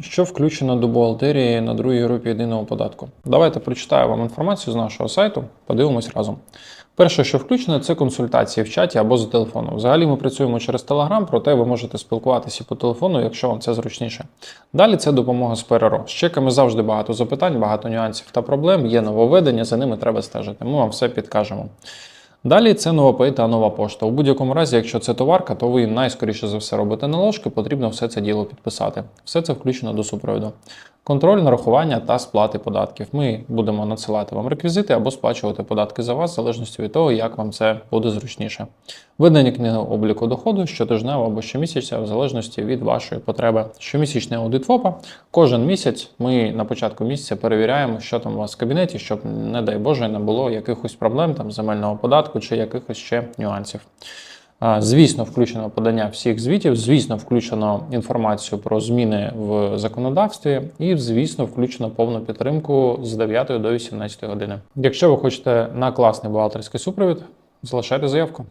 Що включено до бухгалтерії на другій групі єдиного податку? Давайте прочитаю вам інформацію з нашого сайту, подивимось разом. Перше, що включено, це консультації в чаті або за телефоном. Взагалі ми працюємо через Telegram, проте ви можете спілкуватися по телефону, якщо вам це зручніше. Далі це допомога з ПРРО. З чеками завжди багато запитань, багато нюансів та проблем. Є нововведення, за ними треба стежити. Ми вам все підкажемо. Далі це нова та нова пошта. У будь-якому разі, якщо це товарка, то ви найскоріше за все робите наложки, потрібно все це діло підписати. Все це включено до супроводу. Контроль нарахування та сплати податків. Ми будемо надсилати вам реквізити або сплачувати податки за вас, в залежності від того, як вам це буде зручніше. Ведення книги обліку доходу щотижнево або щомісяця, в залежності від вашої потреби. Щомісячний аудит ФОПа. Кожен місяць ми на початку місяця перевіряємо, що там у вас в кабінеті, щоб, не дай Боже, не було якихось проблем там земельного податку чи якихось ще нюансів. Звісно, включено подання всіх звітів, звісно, включено інформацію про зміни в законодавстві, і, звісно, включено повну підтримку з 9 до 18 години. Якщо ви хочете на класний бухгалтерський супровід, залишайте заявку.